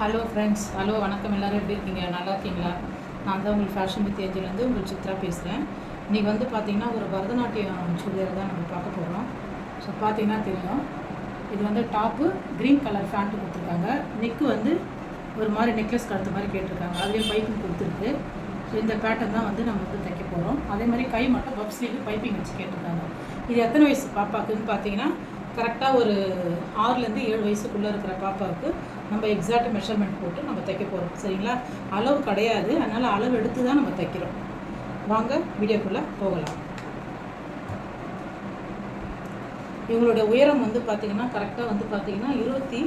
Hello friends hello வணக்கம். எல்லோரும் எப்படி இருக்கீங்க? நல்லா இருக்கீங்களா? நான் தான் உங்களுக்கு ஃபேஷன் வித் ஏஞ்சல்லேருந்து உங்கள் சித்ரா பேசுகிறேன் இன்றைக்கி வந்து பார்த்தீங்கன்னா ஒரு பரதநாட்டியம் சுடிதார் தான் நம்ம பார்க்க போகிறோம் ஸோ பார்த்தீங்கன்னா தெரியும். இது வந்து டாப்பு க்ரீன் கலர் ஃபேண்ட்டு கொடுத்துருக்காங்க. நெக்கு வந்து ஒரு மாதிரி நெக்லஸ் கழுத்து மாதிரி கேட்டிருக்காங்க. அதுலேயும் பைப்பிங் கொடுத்துருக்கு. ஸோ இந்த பேட்டர்ன் தான் வந்து நம்ம வந்து தைக்க போகிறோம் அதே மாதிரி கை மட்டும் பப் ஸ்லீவ் பைப்பிங் வச்சு கேட்டிருக்காங்க. இது எத்தனை வயசு பாப்பாக்குன்னு பார்த்தீங்கன்னா கரெக்டாக ஒரு ஆறுலேருந்து ஏழு வயசுக்குள்ளே இருக்கிற பாப்பாவுக்கு நம்ம எக்ஸாக்ட் மெஷர்மெண்ட் போட்டு நம்ம தைக்க போகிறோம் சரிங்களா? அளவு கிடையாது. அதனால் அளவு எடுத்து தான் நம்ம தைக்கிறோம். வாங்க வீடியோக்குள்ளே போகலாம். இவங்களோட உயரம் வந்து பார்த்திங்கன்னா கரெக்டாக வந்து பார்த்திங்கன்னா இருபத்தி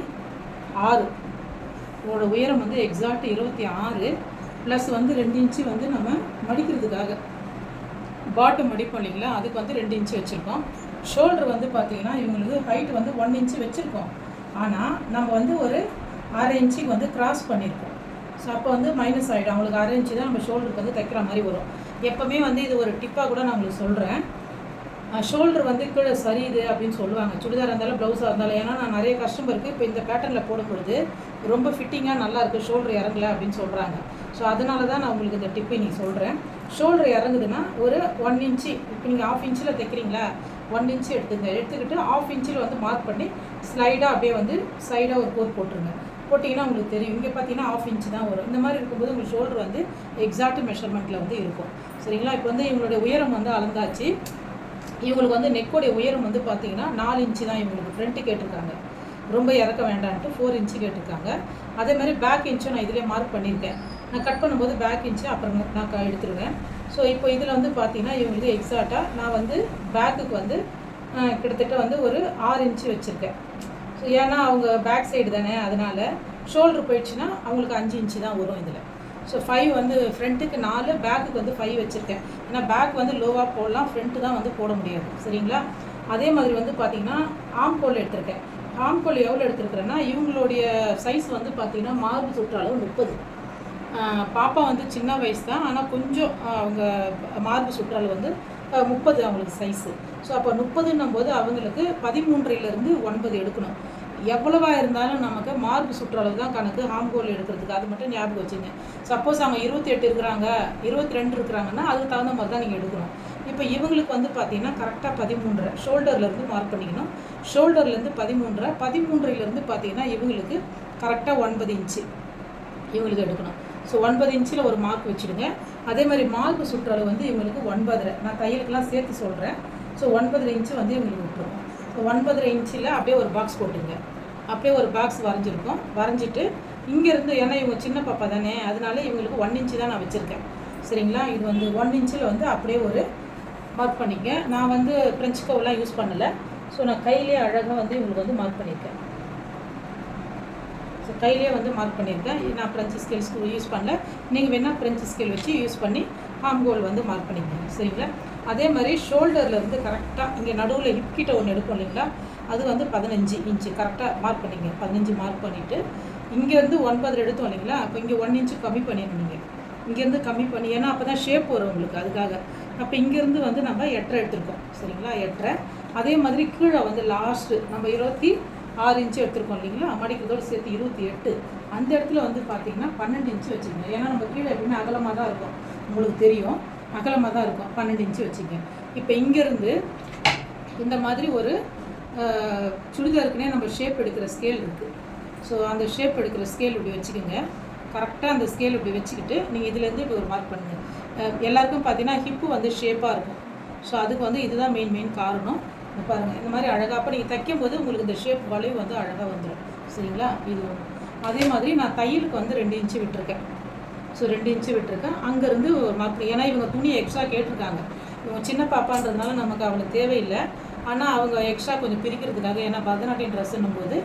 ஆறு. இவங்களோட உயரம் வந்து எக்ஸாக்ட் இருபத்தி ஆறு. ப்ளஸ் வந்து ரெண்டு இன்ச்சு வந்து நம்ம மடிக்கிறதுக்காக. பாட்டம் மடிப்போம் இல்லைங்களா? அதுக்கு வந்து ரெண்டு இன்ச்சு வச்சுருக்கோம். ஷோல்டர் வந்து பார்த்தீங்கன்னா இவங்களுக்கு ஹைட் வந்து ஒன் இன்ச்சு வச்சுருக்கோம். ஆனால் நம்ம வந்து ஒரு அரை இன்ச்சுக்கு வந்து கிராஸ் பண்ணியிருக்கோம் ஸோ அப்போ வந்து மைனஸ் ஆகிடும் அவங்களுக்கு அரை இன்ச்சு தான் நம்ம ஷோல்டருக்கு வந்து தைக்கிற மாதிரி வரும். எப்போவுமே வந்து இது ஒரு டிப்பாக கூட நான் உங்களுக்கு சொல்கிறேன் ஷோல்டர் வந்து கீழே சரியுது அப்படின்னு சொல்லுவாங்க. சுடிதார் இருந்தாலும் ப்ளவுஸாக இருந்தாலும். ஏன்னா நான் நிறைய கஸ்டமருக்கு இப்போ இந்த பேட்டர்னில் போடும்பொழுது ரொம்ப ஃபிட்டிங்காக நல்லா இருக்குது ஷோல்டர் இறங்கல அப்படின்னு சொல்கிறாங்க ஸோ அதனால தான் நான் உங்களுக்கு இந்த டிப்பை நீங்கள் சொல்கிறேன் ஷோல்டர் இறங்குதுன்னா ஒரு ஒன் இன்ச்சு இப்போ நீங்கள் ஆஃப் இன்ச்சில் தைக்கிறீங்களா? ஒன் இன்ச்சு எடுத்துங்க. எடுத்துக்கிட்டு ஆஃப் இன்ச்சில் வந்து மார்க் பண்ணி ஸ்லைடாக அப்படியே வந்து சைடாக ஒரு கோட் போட்டுருங்க. போட்டிங்கன்னா உங்களுக்கு தெரியும். இங்கே பார்த்தீங்கன்னா ஆஃப் இன்ச்சு தான் வரும். இந்த மாதிரி இருக்கும்போது உங்களுக்கு ஷோல்டர் வந்து எக்ஸாக்ட் மெஷர்மெண்ட்டில் வந்து இருக்கும். சரிங்களா? இப்போ வந்து இவங்களுடைய உயரம் வந்து அளந்தாச்சு. இவங்களுக்கு வந்து நெக்கோடைய உயரம் வந்து பார்த்தீங்கன்னா நாலு இன்ச்சு தான் இவங்களுக்கு ஃப்ரண்ட்டு கேட்டிருக்காங்க. ரொம்ப இறக்க வேண்டான்ட்டு ஃபோர் இன்ச்சு கேட்டிருக்காங்க. அதே மாதிரி பேக் இன்ச்சும் நான் இதிலே மார்க் பண்ணியிருக்கேன். நான் கட் பண்ணும்போது பேக் இன்ச்சு அப்புறம் நான் எடுத்துருவேன். ஸோ இப்போ இதில் வந்து பார்த்தீங்கன்னா இவங்களுக்கு எக்ஸாக்டாக நான் வந்து பேக்குக்கு வந்து கிட்டத்தட்ட வந்து ஒரு ஆறு இன்ச்சு வச்சுருக்கேன். ஸோ ஏன்னா அவங்க பேக் சைடு தானே அதனால் ஷோல்டர் போயிடுச்சுன்னா அவங்களுக்கு அஞ்சு இன்ச்சு தான் வரும் இதில். ஸோ ஃபைவ் வந்து ஃப்ரண்ட்டுக்கு நாலு பேக்குக்கு வந்து ஃபைவ் வச்சுருக்கேன். ஏன்னா பேக் வந்து லோவாக போடலாம் ஃப்ரண்ட்டு தான் வந்து போட முடியாது. சரிங்களா? அதே மாதிரி வந்து பார்த்திங்கன்னா ஆம்கோல் எடுத்திருக்கேன். ஆம்கோல் எவ்வளோ எடுத்துருக்குறேன்னா இவங்களுடைய சைஸ் வந்து பார்த்திங்கன்னா மார்பு தொற்று அளவு முப்பது. பாப்பா வந்து சின்ன வயசு தான் ஆனால் கொஞ்சம் அவங்க மார்பு சுற்றால் வந்து முப்பது அவங்களுக்கு சைஸு ஸோ அப்போ முப்பதுன்னும் போது அவங்களுக்கு பதிமூன்றிலிருந்து ஒன்பது எடுக்கணும். எவ்வளவா இருந்தாலும் நமக்கு மார்க் சுற்றளவு தான் கணக்கு ஹாம்கோல் எடுக்கிறதுக்கு. அது மட்டும் ஞாபகம் வச்சுங்க. சப்போஸ் அவங்க இருபத்தி எட்டு இருக்கிறாங்க இருபத்தி ரெண்டு இருக்கிறாங்கன்னா அதுக்கு தகுந்த மாதிரி தான் நீங்கள் எடுக்கணும். இப்போ இவங்களுக்கு வந்து பார்த்தீங்கன்னா கரெக்டாக பதிமூன்றரை. ஷோல்டர்லேருந்து மார்க் பண்ணிக்கணும். ஷோல்டர்லேருந்து பதிமூன்றரை. பதிமூன்றிலேருந்து பார்த்தீங்கன்னா இவங்களுக்கு கரெக்டாக ஒன்பது இன்ச்சு இவங்களுக்கு எடுக்கணும். ஸோ ஒன்பது இன்ச்சில் ஒரு மார்க் வச்சுடுங்க. அதே மாதிரி மார்க் சுற்றளவு வந்து இவங்களுக்கு ஒன்பதரை. நான் தையலுக்கெல்லாம் சேர்த்து சொல்கிறேன் ஸோ ஒன்பதரை இன்ச்சு வந்து இவங்களுக்கு விட்டுருவோம் ஸோ ஒன்பதரை இன்ச்சில் அப்படியே ஒரு பாக்ஸ் போட்டுங்க அப்படியே ஒரு பாக்ஸ் வரைஞ்சிருக்கோம். வரைஞ்சிட்டு இங்கேருந்து ஏன்னா இவங்க சின்ன பாப்பா தானே அதனால இவங்களுக்கு ஒன் இன்ச்சு தான் நான் வச்சுருக்கேன். சரிங்களா? இது வந்து ஒன் இன்ச்சில் வந்து அப்படியே ஒரு மார்க் பண்ணிக்க. நான் வந்து ஃப்ரெஞ்ச் கவ்லாம் யூஸ் பண்ணலை. ஸோ நான் கையிலே அழகாக வந்து இவங்களுக்கு வந்து மார்க் பண்ணியிருக்கேன் ஸோ கையிலே வந்து மார்க் பண்ணியிருக்கேன். நான் ஃப்ரெஞ்சு ஸ்கேல்ஸ் யூஸ் பண்ணல. நீங்கள் வேணால் ஃப்ரெஞ்சு ஸ்கேல் வச்சு யூஸ் பண்ணி ஹாம் கோல் வந்து மார்க் பண்ணிக்கோங்க. சரிங்களா? அதே மாதிரி ஷோல்டரில் இருந்து கரெக்டாக இங்கே நடுவில் ஹிப் கிட்ட ஒன்று எடுக்கும் இல்லைங்களா? அது வந்து பதினஞ்சு இன்ச்சு கரெக்டாக மார்க் பண்ணிங்க பதினஞ்சு மார்க் பண்ணிவிட்டு இங்கேருந்து ஒன்பது எடுத்தோம் இல்லைங்களா? அப்போ இங்கே ஒன் இன்ச்சு கம்மி பண்ணிடணும் நீங்கள் இங்கேருந்து கம்மி பண்ணி ஏன்னா அப்போ தான் ஷேப் வரும் உங்களுக்கு அதுக்காக. அப்போ இங்கேருந்து வந்து நம்ம எட்டரை எடுத்திருக்கோம். சரிங்களா? எட்டரை. அதே மாதிரி கீழே வந்து லாஸ்ட்டு நம்ம இருபத்தி ஆறு இன்ச்சு எடுத்திருக்கோம் இல்லைங்களா? மடிக்கிறதோடு சேர்த்து இருபத்தி எட்டு. அந்த இடத்துல வந்து பார்த்தீங்கன்னா பன்னெண்டு இன்ச்சு வச்சுக்கோங்க ஏன்னா நம்ம கீழே எப்பவுமே அகலமாக தான் இருக்கும். உங்களுக்கு தெரியும். அகலமாக தான் இருக்கும். பன்னெண்டு இன்ச்சு வச்சுங்க. இப்போ இங்கேருந்து இந்த மாதிரி ஒரு சுடிதாருக்குனே நம்ம ஷேப் எடுக்கிற ஸ்கேல் இருக்குது ஸோ அந்த ஷேப் எடுக்கிற ஸ்கேல் இப்படி வச்சுக்கோங்க. கரெக்டாக அந்த ஸ்கேல் இப்படி வச்சுக்கிட்டு நீங்கள் இதுலேருந்து இப்படி ஒரு மார்க் பண்ணுங்கள் எல்லாருக்கும் பார்த்தீங்கன்னா ஹிப்பு வந்து ஷேப்பாக இருக்கும். ஸோ அதுக்கு வந்து இதுதான் மெயின் மெயின் காரணம். பாருங்கள் இந்த மாதிரி அழகாக அப்போ நீங்கள் தைக்கும் போது உங்களுக்கு இந்த ஷேப் வளைவு வந்து அழகாக வந்துடும் சரிங்களா? இது ஒன்று அதே மாதிரி நான் தையலுக்கு வந்து ரெண்டு இன்ச்சு விட்டுருக்கேன். ஸோ ரெண்டு இன்ச்சு விட்டுருக்கேன். அங்கேருந்து மார்க் ஏன்னா இவங்க துணியை எக்ஸ்ட்ரா கேட்டிருக்காங்க. இவங்க சின்ன பாப்பான்றதுனால நமக்கு அவளுக்கு தேவையில்லை. ஆனால் அவங்க எக்ஸ்ட்ரா கொஞ்சம் பிரிக்கிறதுக்காக ஏன்னா பரதநாட்டியம் ட்ரெஸ்ஸுன்னும் போது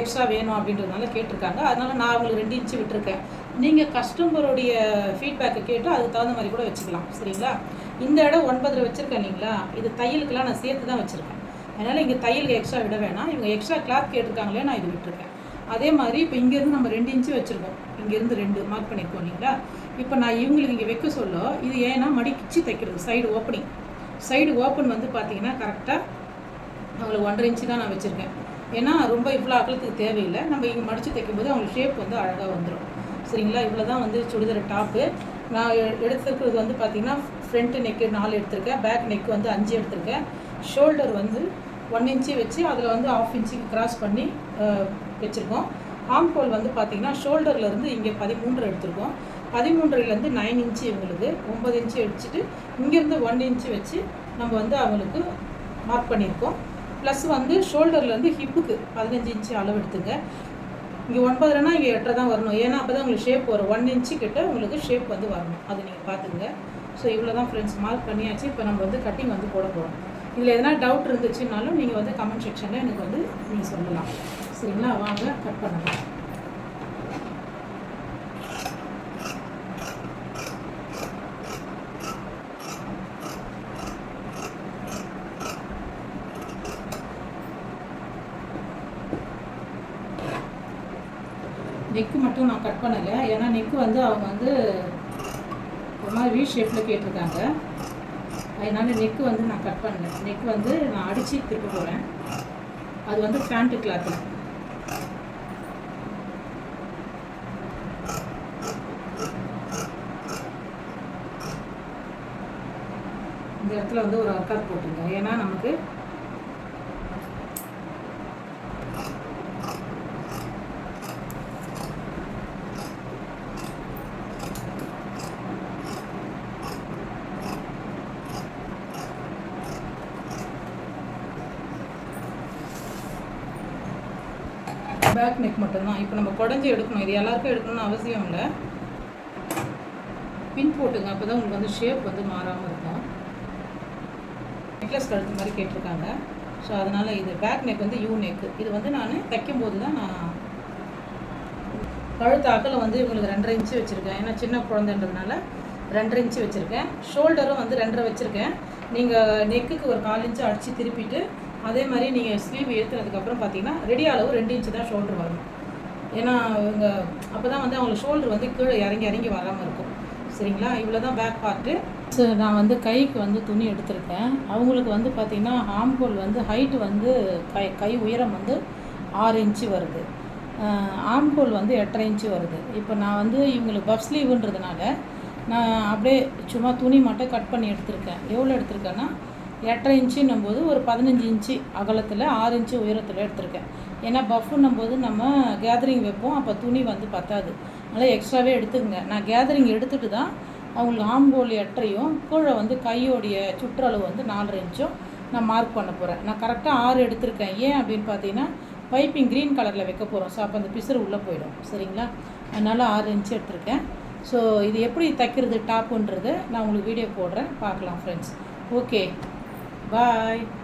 எக்ஸ்ட்ரா வேணும் அப்படின்றதுனால கேட்டிருக்காங்க. அதனால் நான் அவங்களுக்கு ரெண்டு இன்ச்சு விட்டுருக்கேன். நீங்கள் கஸ்டமருடைய ஃபீட்பேக்கை கேட்டு அதுக்கு தகுந்த மாதிரி கூட வச்சுக்கலாம் சரிங்களா? இந்த இடம் ஒன்பதில் வச்சுருக்கேன் இல்லைங்களா? இது தையலுக்கெல்லாம் நான் சேர்த்து தான் வச்சுருக்கேன். அதனால் இங்கே தையலுக்கு எக்ஸ்ட்ரா விட வேணாம். இவங்க எக்ஸ்ட்ரா கிளாத் கேட்டிருக்காங்களே நான் இது விட்டுருக்கேன். அதே மாதிரி இப்போ இங்கேருந்து நம்ம ரெண்டு இன்ச்சு வச்சுருக்கோம். இங்கேருந்து ரெண்டு மார்க் பண்ணியிருக்கோம் இல்லைங்களா? இப்போ நான் இவங்களுக்கு இங்கே வைக்க சொல்ல இது ஏன்னா மடிச்சு தைக்கிறது சைடு ஓப்பனிங் சைடு ஓப்பன் வந்து பார்த்தீங்கன்னா கரெக்டாக அவங்களுக்கு ஒன்றரை இன்ச்சு தான் நான் வச்சுருக்கேன். ஏன்னா ரொம்ப இவ்வளோ அகலத்துக்கு தேவையில்லை. நம்ம இங்கே மடித்து தைக்கும்போது அவங்களுக்கு ஷேப் வந்து அழகாக வந்துடும் சரிங்களா? இவ்வளோ தான் வந்து சுடிதார் டாப்பு நான் எடுத்துருக்கிறது வந்து பார்த்தீங்கன்னா ஃப்ரண்ட்டு நெக்கு நாலு எடுத்திருக்கேன். பேக் நெக் வந்து அஞ்சு எடுத்திருக்கேன். ஷோல்டர் வந்து ஒன் இன்ச்சு வச்சு அதில் வந்து ஆஃப் இன்ச்சுக்கு கிராஸ் பண்ணி வச்சுருக்கோம். ஆம் ஹோல் வந்து பார்த்தீங்கன்னா ஷோல்டர்லேருந்து இங்கே பதிமூன்று எடுத்திருக்கோம். பதிமூன்றுலேருந்து நைன் இன்ச்சு இவங்களுக்கு ஒம்பது இன்ச்சு வச்சுட்டு இங்கேருந்து ஒன் இன்ச்சு வச்சு நம்ம வந்து அவங்களுக்கு மார்க் பண்ணியிருக்கோம் ப்ளஸ் வந்து ஷோல்டர்லேருந்து ஹிப்புக்கு பதினஞ்சு இன்ச்சு அளவு எடுத்துங்க இங்கே ஒன்பதுலனா இங்கே எட்டரை தான் வரணும். ஏன்னா அப்போ தான் உங்களுக்கு ஷேப் வரும். ஒன் இன்ச்சு கிட்ட உங்களுக்கு ஷேப் வந்து வரணும். அது நீங்கள் பார்த்துங்க ஸோ இவ்வளோ தான் ஃப்ரெண்ட்ஸ் மார்க் பண்ணியாச்சு. இப்போ நம்ம வந்து கட்டிங் வந்து போட போகிறோம் இதில் எதனா டவுட் இருந்துச்சுனாலும் நீங்கள் வந்து கமெண்ட் செக்ஷனில் எனக்கு வந்து நீங்கள் சொல்லலாம். சரிங்களா? வாங்க கட் பண்ணலாம் நெக்கு மட்டும் நான் கட் பண்ணலை. ஏன்னா நெக்கு வந்து அவங்க வந்து ஒரு மாதிரி வி ஷேப்பில் கேட்டிருக்காங்க. அதனால நெக்கு வந்து நான் கட் பண்ணல. நெக் வந்து நான் அடித்து திருப்ப போகிறேன் அது வந்து ஃபேண்ட்டு கிளாத்தில் இந்த இடத்துல வந்து ஒரு அக்கார் போட்டுங்க ஏன்னா நமக்கு பேக் நெக் மட்டும்தான். இப்போ நம்ம குடஞ்சி எடுக்கணும். இது எல்லாருக்கும் எடுக்கணும்னு அவசியம் இல்லை. பின் போட்டுங்க. அப்போ தான் உங்களுக்கு வந்து ஷேப் வந்து மாறாமல் இருக்கும். நெக்லஸ் கழுத்து மாதிரி கேட்டிருக்காங்க. ஸோ அதனால் இது பேக் நெக் வந்து யூ நெக் இது வந்து நான் தைக்கும்போது தான் நான் கழுத்து அகலம் வந்து இவங்களுக்கு ரெண்டரை இன்ச்சு வச்சுருக்கேன். ஏன்னா சின்ன குழந்தைன்றதுனால ரெண்டரை இன்ச்சு வச்சுருக்கேன். ஷோல்டரும் வந்து ரெண்டரை வச்சுருக்கேன். நீங்கள் நெக்குக்கு ஒரு கால் இன்ச்சு அடித்து திருப்பிட்டு அதே மாதிரி நீங்கள் ஸ்லீவ் ஏற்றுனதுக்கப்புறம் பார்த்தீங்கன்னா ரெடி அளவு ரெண்டு இன்ச்சு தான் ஷோல்டர் வரணும் ஏன்னா இவங்க அப்போ தான் வந்து அவங்களுக்கு ஷோல்டர் வந்து கீழே இறங்கி இறங்கி வராமல் இருக்கும். சரிங்களா? இவ்வளோ தான் பேக் பார்ட்டு ஸோ நான் வந்து கைக்கு வந்து துணி எடுத்திருக்கேன். அவங்களுக்கு வந்து பார்த்திங்கன்னா ஆம்கோல் வந்து ஹைட்டு வந்து கை கை உயரம் வந்து ஆறு இன்ச்சு வருது. ஆம்கோல் வந்து எட்டரை இன்ச்சு வருது. இப்போ நான் வந்து இவங்களுக்கு பஃப் ஸ்லீவுன்றதுனால நான் அப்படியே சும்மா துணி மட்டும் கட் பண்ணி எடுத்திருக்கேன். எவ்வளோ எடுத்திருக்கேன்னா எட்டரை இன்ச்சுன்னும் போது ஒரு பதினஞ்சு இன்ச்சு அகலத்தில் ஆறு இன்ச்சு உயரத்தில் எடுத்திருக்கேன். ஏன்னா பஃப்னும் போது நம்ம கேதரிங் வைப்போம் அப்போ துணி வந்து பத்தாது. அதனால் எக்ஸ்ட்ராவே எடுத்துக்கங்க. நான் கேதரிங் எடுத்துகிட்டு தான் அவங்களுக்கு ஆம்போல் எட்டரையும் கீழே வந்து கையோடைய சுற்றளவு வந்து நாலரை இன்ச்சும் நான் மார்க் பண்ண போகிறேன் நான் கரெக்டாக ஆறு எடுத்திருக்கேன். ஏன் அப்படின்னு பார்த்தீங்கன்னா பைப்பிங் க்ரீன் கலரில் வைக்க போகிறோம் ஸோ அப்போ அந்த பிசுறு உள்ளே போயிடும். சரிங்களா? அதனால் ஆறு இன்ச்சு எடுத்திருக்கேன். ஸோ இது எப்படி தைக்கிறது டாப்புன்றது நான் உங்களுக்கு வீடியோ போடுறேன். பார்க்கலாம் ஃப்ரெண்ட்ஸ் ஓகே Bye.